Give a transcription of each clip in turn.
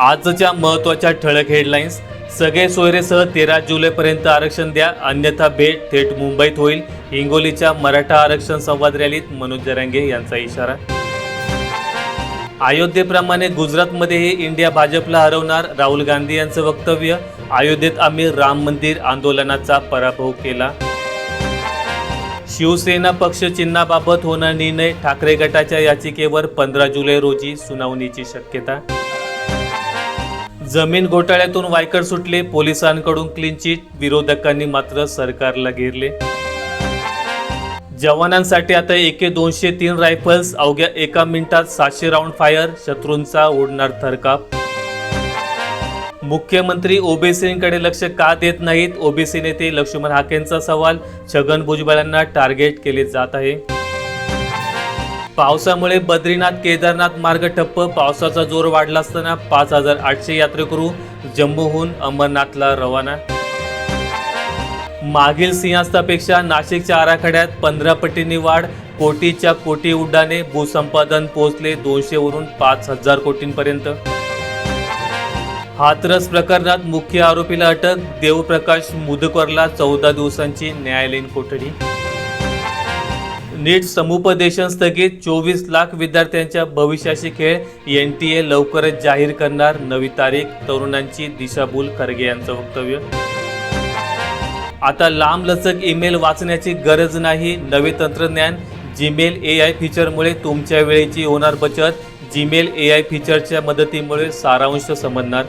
आजच्या महत्त्वाच्या ठळक हेडलाईन्स सगळे सोयरेसह तेरा जुलैपर्यंत आरक्षण द्या. अन्यथा भेट थेट मुंबईत होईल. हिंगोलीच्या मराठा आरक्षण संवाद रॅलीत मनोज जरांगे यांचा इशारा. अयोध्येप्रमाणे गुजरातमध्येही इंडिया भाजपला हरवणार राहुल गांधी यांचं वक्तव्य. अयोध्येत आम्ही राम मंदिर आंदोलनाचा पराभव केला. शिवसेना पक्ष चिन्हाबाबत होणार निर्णय ठाकरे गटाच्या याचिकेवर पंधरा जुलै रोजी सुनावणीची शक्यता. जमीन घोटाळ्यातून वायकर सुटले पोलिसांकडून क्लीन चिट विरोधकांनी मात्र सरकारला घेरले. जवानांसाठी आता एके दोनशे तीन रायफल्स अवघ्या एका मिनिटात सातशे राऊंड फायर शत्रूंचा उडणार थरकाप. मुख्यमंत्री ओबीसींकडे लक्ष का देत नाहीत? ओबीसी नेते लक्ष्मण हाकेंचा सवाल छगन भुजबळांना टार्गेट केले जात आहे. पावसामुळे बद्रीनाथ केदारनाथ मार्ग ठप्प. पावसाचा जोर वाढला असताना पाच हजार आठशे यात्रेकरू जम्मूहून अमरनाथला रवाना. मागील सिंहस्थापेक्षा नाशिकच्या आराखड्यात पंधरा पटींनी वाढ. कोटीच्या कोटी उड्डाणे. भूसंपादन पोहोचले दोनशेवरून पाच हजार कोटींपर्यंत. हाथरस प्रकरणात मुख्य आरोपीला अटक. देवप्रकाश मुदकरला चौदा दिवसांची न्यायालयीन कोठडी. नीट समुपदेशन स्थगित. चोवीस लाख विद्यार्थ्यांच्या भविष्याशी खेळ. एन टी ए लवकरच जाहीर करणार. नवी तारीख. तरुणांची दिशाभूल. खरगे यांचं वक्तव्य. आता लांबलचक ईमेल वाचण्याची गरज नाही. नवे तंत्रज्ञान. जीमेल ए आय फीचरमुळे तुमच्या वेळेची होणार बचत. जीमेल ए आय फीचरच्या मदतीमुळे सारांश समजणार.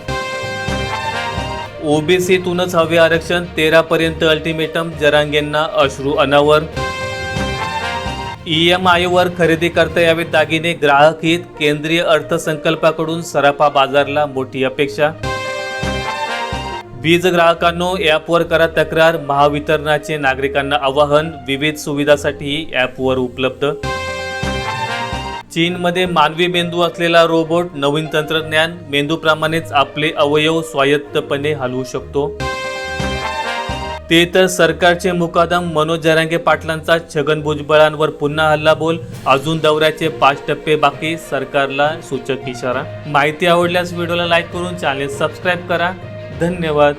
ओबीसीतूनच हवे आरक्षण. तेरापर्यंत अल्टिमेटम जरांगेंना अश्रू अनावर. ई एम आयवर खरेदी करता यावे दागिने ग्राहक हित केंद्रीय अर्थसंकल्पाकडून सराफा बाजारला मोठी अपेक्षा. वीज ग्राहकांनो ॲपवर करा तक्रार महावितरणाचे नागरिकांना आवाहन विविध सुविधासाठी ॲपवर उपलब्ध. चीनमध्ये मानवी मेंदू असलेला रोबोट नवीन तंत्रज्ञान मेंदूप्रमाणेच आपले अवयव स्वायत्तपणे हलवू शकतो. ते तर सरकारचे मुकादम मनोज जरांगे पाटलांचा छगन भुजबळांवर पुन्हा हल्ला बोल अजून दौऱ्याचे पाच टप्पे बाकी सरकारला सूचक इशारा. माहिती आवडल्यास व्हिडिओला लाईक करून चॅनेल सबस्क्राईब करा. धन्यवाद.